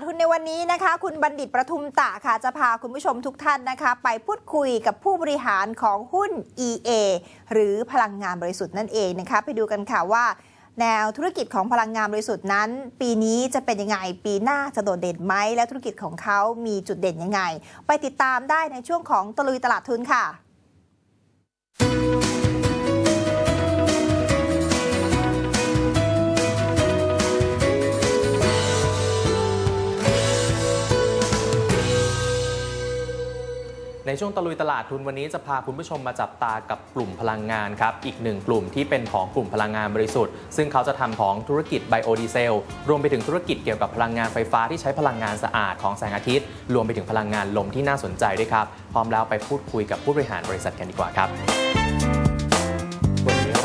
ดหุ้นในวันนี้นะคะ คุณบัณฑิตประทุมตะค่ะ จะพาคุณผู้ชมทุกท่านนะคะ ไปพูดคุยกับผู้บริหารของหุ้น EA หรือพลังงานบริสุทธิ์นั่นเองนะคะ ไปดูกันค่ะว่า แนวธุรกิจของพลังงานบริสุทธิ์นั้น ปีนี้จะเป็นยังไง ปีหน้าจะโดดเด่นไหม และธุรกิจของเขามีจุดเด่นยังไง ไปติดตามได้ในช่วงของตะลุยตลาดทุนค่ะ ในช่วงตะลุยตลาดทุนวันนี้จะพาคุณผู้ชมมาจับตากับกลุ่มพลังงานครับ อีกหนึ่งกลุ่มที่เป็นของกลุ่มพลังงานบริสุทธิ์ ซึ่งเขาจะทำของธุรกิจไบโอดีเซล รวมไปถึงธุรกิจเกี่ยวกับพลังงานไฟฟ้าที่ใช้พลังงานสะอาดของแสงอาทิตย์ รวมไปถึงพลังงานลมที่น่าสนใจด้วยครับ พร้อมแล้วไปพูดคุยกับผู้บริหารบริษัทกันดีกว่าครับ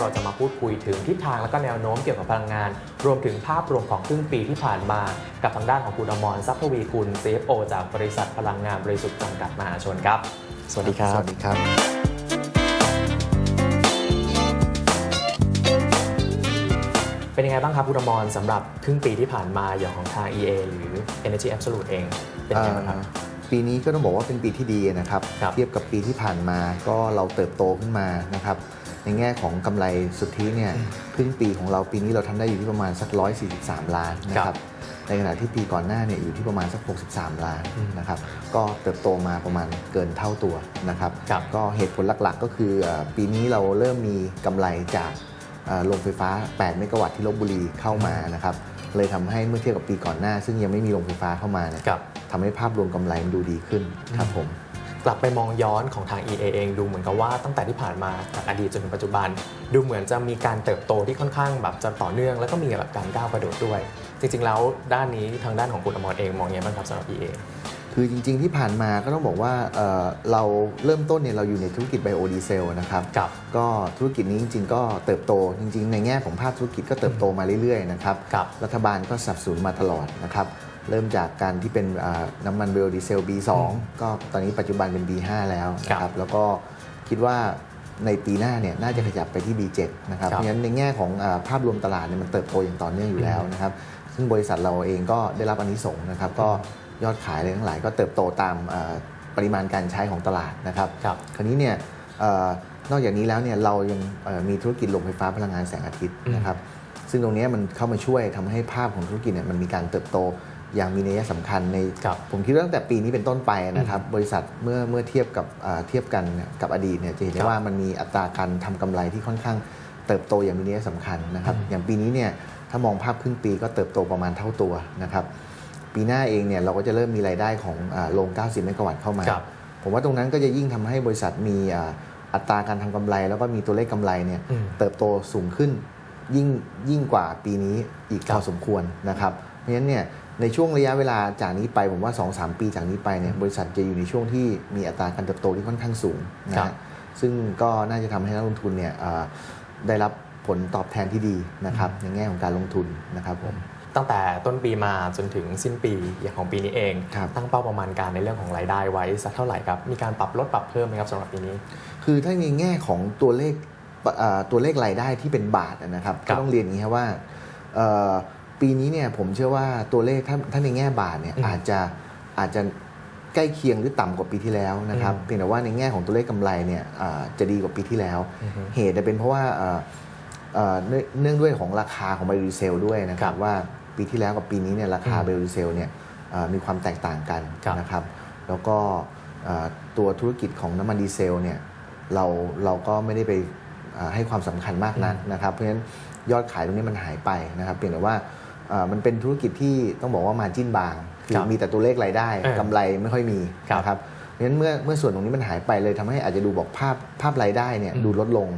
เราจะมาพูดคุยถึงทิศทางและก็แนวโน้มเกี่ยวกับพลังงาน รวมถึงภาพรวมของครึ่งปีที่ผ่านมา กับทางด้านของคุณอมรทรัพย์ทวีคุณ CFO จากบริษัทพลังงานบริสุทธิ์จำกัดมหาชนครับ สวัสดีครับ สวัสดีครับ เป็นยังไงบ้างครับคุณอมรสำหรับครึ่งปีที่ผ่านมาอย่างของทาง EA หรือ Energy Absolute เอง เป็นยังไงบ้างครับเอ่อปีนี้ก็ต้องบอกว่าเป็นปีที่ดีนะครับครับ เทียบกับปีที่ผ่านมาก็เราเติบโตขึ้นมานะครับ ในแง่ของกำไรสุทธิเนี่ยครึ่งปีของเราปีนี้เราทำได้อยู่ที่ประมาณสัก 143 ล้านนะคครัรับบในขณะที่ปีก่อนหน้าเนี่ยอยู่ที่ประมาณสัก 63 ล้านอืมนะครับก็เติบโตมาประมาณเกินเท่าตัวนะครับครับก็เหตุผลหลักๆ ก็คือเอ่อปีนี้เราเริ่มมีกำไรจากเอ่อโรงไฟฟ้า 8 เมกะวัตต์ที่ลบบุรีเข้ามานะครับเลยทำให้เมื่อเทียบกับปีก่อนหน้า ซึ่งยังไม่มีโรงไฟฟ้าเข้ามาเนี่ยครับทำให้ภาพรวมกำไรมันดูดีขึ้นครับผม กลับไปมองย้อนของทาง EA เองดูเหมือนกับว่าตั้งแต่ที่ผ่านมาจากอดีตจนถึงปัจจุบัน ดูเหมือนจะมีการเติบโตที่ค่อนข้างแบบจะต่อเนื่อง แล้วก็มีแบบการก้าวกระโดดด้วย จริง ๆ แล้วด้านนี้ทางด้านของคุณอมรเองมองยังไงบ้างครับสำหรับ EA คือจริง ๆ ที่ผ่านมาก็ต้องบอกว่าเอ่อเราเริ่มต้นเนี่ยเราอยู่ในธุรกิจไบโอดีเซลนะครับครับก็ธุรกิจนี้จริง ๆ ก็เติบโตจริง ๆ ในแง่ของภาพธุรกิจก็เติบโตมาเรื่อยๆนะครับครับรัฐบาลก็สนับสนุนมาตลอดนะครับ เริ่มจากการที่เป็นอ่าน้ำมันไบโอดีเซล B2 ก็ตอนนี้ปัจจุบันเป็น B5 แล้วนะคครัรับบแล้วก็คิดว่าในปีหน้าเนี่ยน่าจะขยับไปที่ B7 นะครับครับเพราะฉะนั้นในแง่ของอาภาพรวมตลาดเนี่ยมันเติบโตอย่างต่อเนื่องอยู่แล้วนะครับซึ่งบริษัทเราเองก็ได้รับอานิสงส์นะครับก็ยอดขายอะไรทั้งหลายก็เติบโตตามอ่าปริมาณการใช้ของตลาดนะครับครับคราวนี้เนี่ยเอ่อนอกจากนี้แล้วเนี่ยเรายังเอ่อมีธุรกิจโรงไฟฟ้าพลังงานแสงอาทิตย์นะครับซึ่งตรงเนี้ยมันเข้ามาช่วยทำให้ภาพของธุรกิจเนี่ยมันมีการเติบโต อย่างมีนัยสำคัญในครับผมคิดว่าตั้งแต่ปีนี้เป็นต้นไปนะครับ บริษัทเมื่อเมื่อเทียบกับอ่าเทียบกันเนี่ยกับอดีตเนี่ยจะเห็นครัได้บว่ามันมีอัตราการทำกำไรที่ค่อนข้างเติบโตอย่างมีนัยสำคัญนะครับอืมอย่างปีนี้เนี่ยถ้ามองภาพครึ่งปีก็เติบโตประมาณเท่าตัวนะครับปีหน้าเองเนี่ยเราก็จะเริ่มมีรายได้ของอ่าโรง 90 เมกะวัตต์เข้ามาครับผมว่าตรงนั้นก็จะยิ่งทำให้บริษัทมีอ่าอัตราการทำกำไร แล้วก็มีตัวเลขกำไรเนี่ยอืมเติบโตสูงขึ้น ยิ่งยิ่งกว่าปีนี้อีกครัพบอสมควรนะครับ เพราะฉะนั้นเนี่ยในช่วงระยะเวลาจากนี้ไปผมว่า 2-3 ปีจากนี้ไปเนี่ยบริษัทจะอยู่ในช่วงที่มีอัตราการเติบโตที่ค่อนข้างสูงนะครัฮะบซึ่งก็น่าจะทำให้นักลงทุนเนี่ยอ่าได้รับผลตอบแทนที่ดีนะครับในแง่ของการลงทุนนะครับผมตั้งแต่ต้นปีมาจนถึงสิ้นปีอย่างของปีนี้เองครับตั้งเป้าประมาณการในเรื่องของรายได้ไว้สักเท่าไหร่ครับ มีการปรับลดปรับเพิ่มไหมครับสำหรับปีนี้ คือถ้าในแง่ของตัวเลขปะอ่า ตัวเลขรายได้ที่เป็นบาทนะครับครัก็บต้องเรียนอย่างนี้ครับว่าเอ่อปีนี้เนี่ยผมเชื่อว่าตัวเลขถ้าถ้าในแง่บาทเนี่ยอืมอาจจะอาจจะใกล้เคียงหรือต่ำกว่าปีที่แล้วนะครับอืมเพียงแต่ว่าในแง่ของตัวเลขกำไรเนี่ยอ่าจะดีกว่าปีที่แล้วอือฮึเหตุจะเป็นเพราะว่าเอ่อเอ่อเนื่องเนื่องด้วยของราคาของไบโอดีเซลด้วยนะคครัรับบว่าปีที่แล้วกับปีนี้เนี่ยราคาอืมไบโอดีเซลเนี่ยเอ่อมีความแตกต่างกันครับนะครับ แล้วก็เอ่อตัวธุรกิจของน้ำมันดีเซลเนี่ยเราเราก็ไม่ได้ไปเอ่อ ให้ความสำคัญมากนักนะครับ เพราะฉะนั้นยอดขายตรงนี้มันหายไปนะครับเพียงแต่ว่าเอ่อมันเป็นธุรกิจที่ต้องบอกว่ามาจิ้นบาง คืครัอบมีแต่ตัวเลขรายได้เออกำไรไม่ค่อยมีครับนะครับเพราะฉะนั้นเมื่อเมื่อส่วนตรงนี้มันหายไปเลยทำให้อาจจะดูบอกภาพภาพรายได้เนี่ยอืมดูลดลง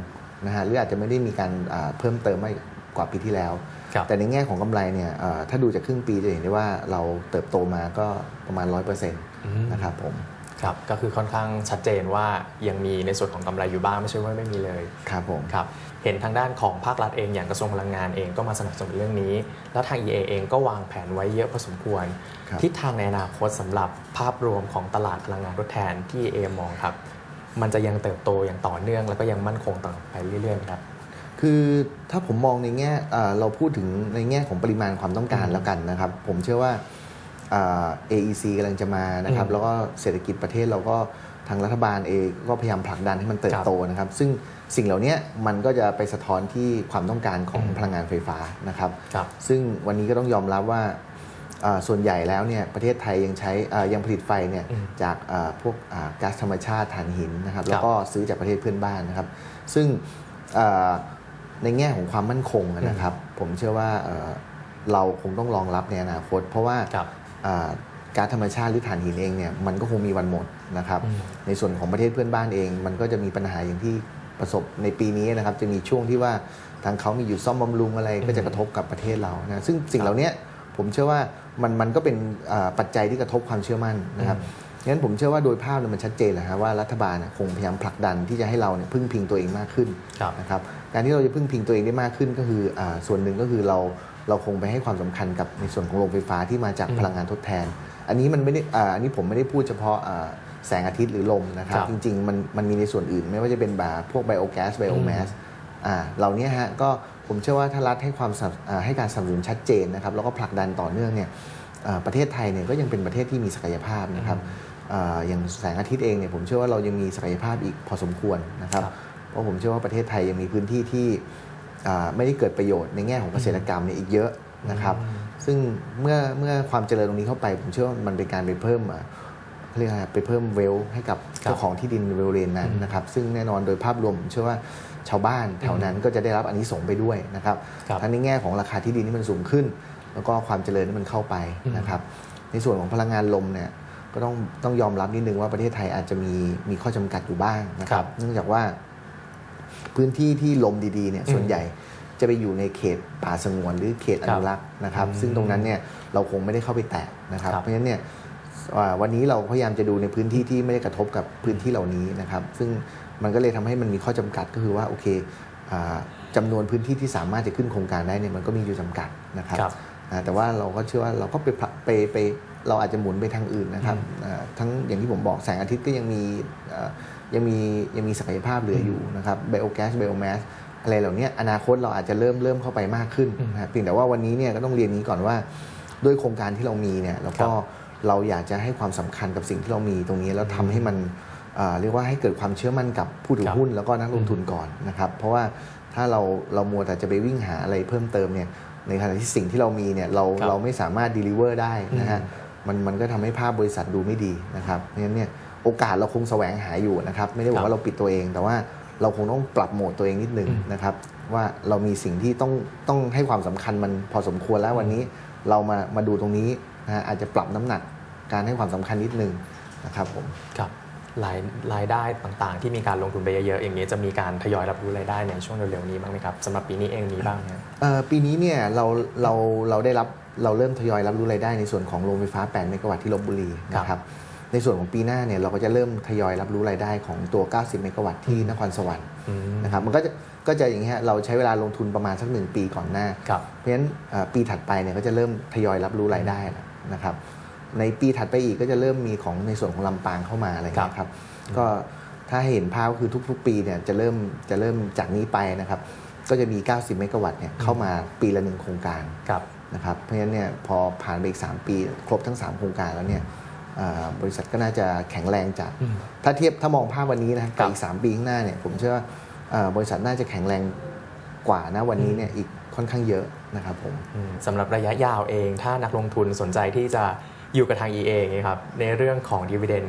นะฮะหรืออาจจะไม่ได้มีการอ่าเพิ่มเติมมากกว่าปีที่แล้วครับแต่ในแง่ของกำไรเนี่ยเอ่อถ้าดูจากครึ่งปีจะเห็นได้ว่าเราเติบโตมาก็ประมาณ 100%อืมนะครับผม ครับก็คือค่อนข้างชัดเจนว่ายังมีในส่วนของกำไรอยู่บ้างไม่ใช่ว่าไม่มีเลยครับผมครับเห็นทางด้านของภาครัฐเองอย่างกระทรวงพลังงานเองก็มาสนับสนุนเรื่องนี้ แล้วทาง EA เองก็วางแผนไว้เยอะพอสมควรครับทิศทางในอนาคตสำหรับภาพรวมของตลาดพลังงานทดแทนที่ EA มองครับ มันจะยังเติบโตอย่างต่อเนื่อง แล้วก็ยังมั่นคงต่อไปเรื่อยๆไหมครับคือถ้าผมมองในแง่เอ่อเราพูดถึงในแง่ของปริมาณความต้องการอืมแล้วกันนะครับ ผมเชื่อว่าอ่า AEC กำลังจะมานะครับอืมแล้วก็เศรษฐกิจประเทศเราก็ทางรัฐบาลเองก็พยายามผลักดันให้มันเติคบรับโตนะครับ ซึ่งสิ่งเหล่านี้มันก็จะไปสะท้อนที่ความต้องการของอืมพลังงานไฟฟ้านะครับครับซึ่งวันนี้ก็ต้องยอมรับว่าอ่าส่วนใหญ่แล้วเนี่ยประเทศไทยยังใช้อ่ายังผลิตไฟเนี่ยอืมจากอ่าพวกอ่าก๊าซธรรมชาติถ่านหินนะครับครับแล้วก็ซื้อจากประเทศเพื่อนบ้านนะครับ ซึ่งอ่าในแง่ของความมั่นคงนะครับ ผมเชื่อว่าเอ่อเราคงต้องรองรับในอนาคต เพราะว่าครับอ่า ก๊าซธรรมชาติหรือถ่านหินเองเนี่ยมันก็คงมีวันหมดนะครับอืมในส่วนของประเทศเพื่อนบ้านเอง มันก็จะมีปัญหาอย่างที่ประสบในปีนี้นะครับจะมีช่วงที่ว่าทางเขามีอยู่ซ่อมบำรุงอะไรก็จะกระทบกับประเทศเรานะซึ่งสิ่งเหล่านี้ผมเชื่อว่ามันมันก็เป็นอ่าปัจจัยที่กระทบความเชื่อมั่นนะครับงั้นผมเชื่อว่าโดยภาพเนี่ยมันชัดเจนแหละฮะว่ารัฐบาลเนี่ยคงพยายามผลักดันที่จะให้เราเนี่ยพึ่งพิงตัวเองมากขึ้นครับนะครับการที่เราจะพึ่งพิงตัวเองได้มากขึ้นก็คืออาส่วนหนึ่งก็คือเรา เราคงไปให้ความสำคัญกับในส่วนของโรงไฟฟ้าที่มาจากอืมพลังงานทดแทน อันนี้มันไม่ได้อ่าอันนี้ผมไม่ได้พูดเฉพาะอ่าแสงอาทิตย์หรือลมนะครับครับจริงๆมันมันมีในส่วนอื่น ไม่ว่าจะเป็นแบบพวกไบโอแก๊สไบโอแมสอ่าเหล่านี้ฮะก็ผมเชื่อว่าถ้ารัฐให้ความสนับอ่าให้การสนับสนุนชัดเจนนะครับแล้วก็ผลักดันต่อเนื่องเนี่ยอ่าประเทศไทยเนี่ยก็ยังเป็นประเทศที่มีศักยภาพนะครับอ่าอย่างแสงอาทิตย์เองเนี่ยผมเชื่อว่าเรายังมีศักยภาพอีกพอสมควรนะครับครับเพราะผมเชื่อว่าประเทศไทยยังมีพื้นที่ที่อ่า ไม่ได้เกิดประโยชน์ในแง่ของเกษตรกรรมเนี่ยอีกเยอะนะครับอืมซึ่งเมื่อเมื่อความเจริญตรงนี้เข้าไป ผมเชื่อว่ามันเป็นการไปเพิ่มอ่าเขาเรียกอะไรไปเพิ่มเวลให้กับครับเจ้าของที่ดินเวลเลนนั้นอืมนะครับ ซึ่งแน่นอนโดยภาพรวมผมเชื่อว่าชาวบ้านแถวนั้นก็จะได้รับอันนี้ส่งส์ไปด้วยนะครับครับทั้งในแง่ของราคาที่ดินที่มันสูงขึ้น แล้วก็ความเจริญที่มันเข้าไปอืมนะครับ ในส่วนของพลังงานลมเนี่ยก็ต้องต้องยอมรับนิดนึงว่าประเทศไทยอาจจะมีมีข้อจำกัดอยู่บ้างนะคครัรับบเนื่องจากว่า พื้นที่ที่ลมดีๆเนี่ยส่วนใหญ่จะไปอยู่ในเขตป่าสงวนหรือเขตอนุรักษ์นะครับอืมซึ่งตรงนั้นเนี่ยเราคงไม่ได้เข้าไปแตะนะครับครับเพราะฉะนั้นเนี่ยอ่าวันนี้เราพยายามจะดูในพื้นที่ที่ไม่ได้กระทบกับพื้นที่เหล่านี้นะครับ ซึ่งมันก็เลยทำให้มันมีข้อจำกัดก็คือว่าโอเคอ่าจำนวนพื้นที่ที่สามารถจะขึ้นโครงการได้เนี่ยมันก็มีอยู่จำกัดนะครับครับอ่าแต่ว่าเราก็เชื่อว่าเราก็ไปผลักไปไปเราอาจจะหมุนไปทางอื่นนะครับอ่าทั้งอย่างที่ผมบอกแสงอาทิตย์ก็ยังมีอ่า ยังมียังมีศักยภาพเหลืออยู่นะครับไบโอแก๊สไบโอแมสอะไรเหล่านี้อนาคตเราอาจจะเริ่มเริ่มเข้าไปมากขึ้นอืมนะครับเพียงแต่ว่าวันนี้เนี่ยก็ต้องเรียนนี้ก่อนว่า ด้วยโครงการที่เรามีเนี่ยเราก็ครับเราอยากจะให้ความสำคัญกับสิ่งที่เรามีตรงนี้แล้วทำให้มันอ่าเรียกว่าให้เกิดความเชื่อมั่นกับผู้ถือครับหุ้นแล้วก็นักลงทุนก่อนนะครับเพราะว่าถ้าเราเรามัวแต่จะไปวิ่งหาอะไรเพิ่มเติมเนี่ยในขณะที่สิ่งที่เรามีเนี่ยเราครับเราไม่สามารถ deliver ได้นะฮะอืมมันมันก็ทำให้ภาพบริษัทดูไม่ดีนะครับเพราะฉะนั้นเนี่ย โอกาสเราคงแสวงหาอยู่นะครับไม่ได้บอครักบว่าเราปิดตัวเอง แต่ว่าเราคงต้องปรับโหมดตัวเองนิดนึงอืมนะครับว่าเรามีสิ่งที่ต้องต้องให้ความสำคัญมันพอสมควรแล้ววันนี้เรามามาดูตรงนี้นะฮะอาจจะปรับน้ำหนักการให้ความสำคัญนิดนึงนะครับผมครับรายรายได้ต่างๆ ที่มีการลงทุนไปเยอะๆอย่างนี้จะมีการทยอยรับรู้รายได้ในช่วงเร็วๆนี้บ้างไหมครับสำหรับปีนี้เองมีบ้างไหมครับเอ่อปีนี้เนี่ยเราเราเราได้รับเราเริ่มทยอยรับรู้รายได้ในส่วนของโรงไฟฟ้า 8 เมกะวัตต์ที่ลบบุรีนะครับ ในส่วนของปีหน้าเนี่ยเราก็จะเริ่มทยอยรับรู้รายได้ของตัว 90 เมกะวัตต์ที่นครสวรรค์อืมนะครับมันก็จะก็จะอย่างนี้ฮะเราใช้เวลาลงทุนประมาณสักหนึ่งปีก่อนหน้าครับเพราะฉะนั้นเอ่อปีถัดไปเนี่ยก็จะเริ่มทยอยรับรู้รายได้แล้วนะครับในปีถัดไปอีกก็จะเริ่มมีของในส่วนของลำปางเข้ามาอะไรอย่างเงี้ยครับก็ถ้าให้เห็นภาพก็คือทุก ๆ ปีเนี่ยจะเริ่มจะเริ่มจากนี้ไปนะครับก็จะมี 90 เมกะวัตต์เนี่ยเข้ามาปีละหนึ่งโครงการครับนะครับเพราะฉะนั้นเนี่ยพอผ่านไปอีก 3 ปี ครบทั้ง 3 โครงการแล้วเนี่ยเอ่อ บริษัทก็น่าจะแข็งแรงจากอืมถ้าเทียบถ้ามองภาพวันนี้นะครับครักับบอีก3ปีข้างหน้าเนี่ยผมเชื่อว่าเอ่อบริษัทน่าจะแข็งแรงกว่านะวันนี้เนี่ยอีกค่อนข้างเยอะนะครับผมอืมสำหรับระยะยาวเองถ้านักลงทุนสนใจที่จะอยู่กับทาง EA อย่างนี้ครับในเรื่องของดีเวเดน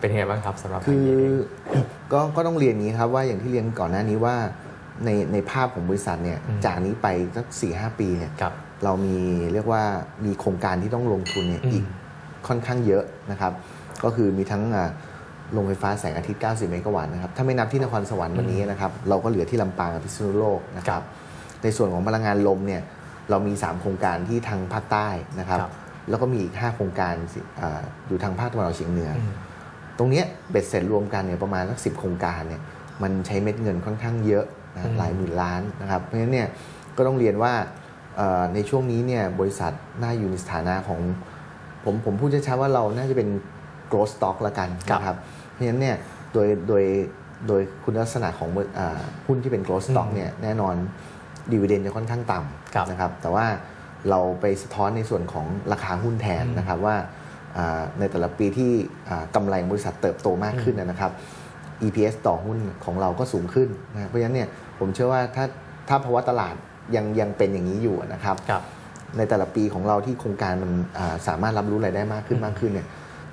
เป็นยังไงบ้างครับสำหรับคืทางอ EA เองก็ก็ต้องเรียนอย่างนี้ครับว่าอย่างที่เรียนก่อนหน้านี้ว่าในในภาพของบริษัทเนี่ยอืมจากนี้ไปสักสี่ห้าปีเนี่ยครับเรามีเรียกว่ามีโครงการที่ต้องลงทุนเนี่ยอืมอีก ค่อนข้างเยอะนะครับ ก็คือมีทั้งอ่าโรงไฟฟ้าแสงอาทิตย์ 90 เมกะวัตต์นะครับ ถ้าไม่นับที่นครสวรรค์วันนี้นะครับ เราก็เหลือที่ลำปางกับพิษณุโลกนะครับ ในส่วนของพลังงานลมเนี่ย เรามี 3 โครงการที่ทางภาคใต้นะครับครับแล้วก็มีอีก 5 โครงการสิอ่าอยู่ทางภาคตะวันออกเฉียงเหนือออืมตรงเนี้ยเบ็ดเสร็จรวมกันเนี่ยประมาณสักสิโครงการเนี่ย มันใช้เม็ดเงินค่อนข้างเยอะนะอืมหลายหมื่นล้านนะครับ เพราะฉะนั้นเนี่ยก็ต้องเรียนว่าเอ่อในช่วงนี้เนี่ยบริษัทน่าอยู่ในสถานะของ ผมผมพูดช้าๆว่าเราน่าจะเป็น growth stock ละกันครับนะครับเพราะฉะนั้นเนี่ยโดยโดยโดยคุณลักษณะของบริอ่าหุ้นที่เป็น growth stock อืมเนี่ยแน่นอนดีเวเดนจะค่อนข้างต่ครับำนะครับแต่ว่าเราไปสะท้อนในส่วนของราคาหุ้นแทนนะครับว่าอ่าในแต่ละปีที่อ่ากำไรของบริษัทเติบโตมากขึ้นนะครับ EPS ต่อหุ้นของเราก็สูงขึ้นนะครับเพราะฉะนั้นเนี่ยผมเชื่อว่าถ้าถ้าภาวะตลาดยังยังเป็นอย่างนี้อยู่นะครับครับ ในแต่ละปีของเราที่โครงการมันอ่าสามารถรับรู้รายได้มากขึ้นมากขึ้นเนี่ย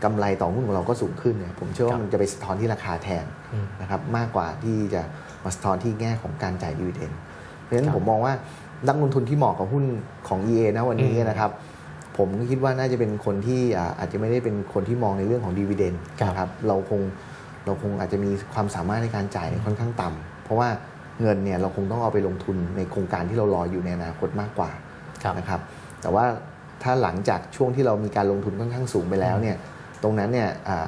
กำไรต่อหุ้นของเราก็สูงขึ้นเนี่ยผมเชื่อครัว่าบมันจะไปสะท้อนที่ราคาแทนอืมนะครับมากกว่าที่จะมาสะท้อนที่แง่ของการจ่ายดีเวเดนเพราะฉะนั้คนรับผมมองว่านักลงทุนที่เหมาะกับหุ้นของ EA นะวันนี้อืมนะครับ ผมก็คิดว่าน่าจะเป็นคนที่อ่าอาจจะไม่ได้เป็นคนที่มองในเรื่องของดีเวเดนครับนะครับเราคงเราคงอาจจะมีความสามารถในการจ่ายค่อนข้างต่ำเพราะว่าเงินเนี่ยเราคงต้องเอาไปลงทุนในโครงการที่เรารออยู่ในอนาคตมากกว่าครับ นะครับ แต่ว่าถ้าหลังจากช่วงที่เรามีการลงทุนค่อนข้างสูงไปแล้วเนี่ย ตรงนั้นเนี่ยอ่า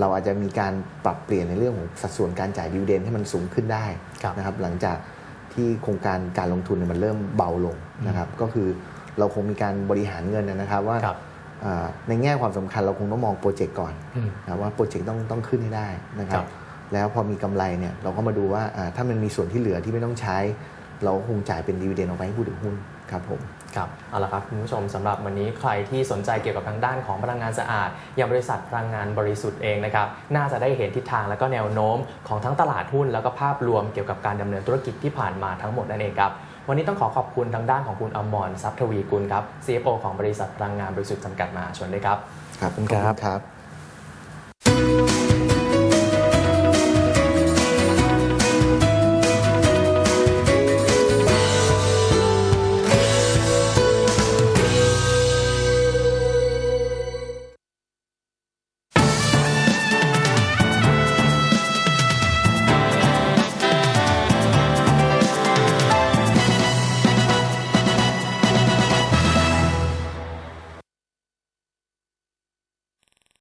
เราอาจจะมีการปรับเปลี่ยนในเรื่องของสัดส่วนการจ่ายดีเวเดนให้มันสูงขึ้นได้ครับนะครับ หลังจากที่โครงการการลงทุนเนี่ยมันเริ่มเบาลงนะครับ ก็คือเราคงมีการบริหารเงินนะครับว่าครับอ่าในแง่ความสำคัญเราคงต้องมองโปรเจกต์ก่อนอืมนะว่าโปรเจกต์ต้องต้องขึ้นให้ได้นะครัครับบแล้วพอมีกำไรเนี่ยเราก็มาดูว่าอ่าถ้ามันมีส่วนที่เหลือที่ไม่ต้องใช้ เราก็คงจ่ายเป็นดีเวเดนออกไปให้ผู้ถือหุ้นครับผม ครับเอาละครับคุณผู้ชมสำหรับวันนี้ใครที่สนใจเกี่ยวกับทางด้านของพลังงานสะอาด อย่างบริษัทพลังงานบริสุทธิ์เองนะครับน่าจะได้เห็นทิศทางและก็แนวโน้มของทั้งตลาดหุ้น แล้วก็ภาพรวมเกี่ยวกับการดำเนินธุรกิจที่ผ่านมาทั้งหมดนั่นเองครับวันนี้ต้องขอขอบคุณทางด้านของคุณอมรทรัพย์ทวีกุลครับ CFO ของบริษัทพลังงานบริสุทธิ์จำกัดมหาชนด้วยครับ ครับขอบคุณครับครับ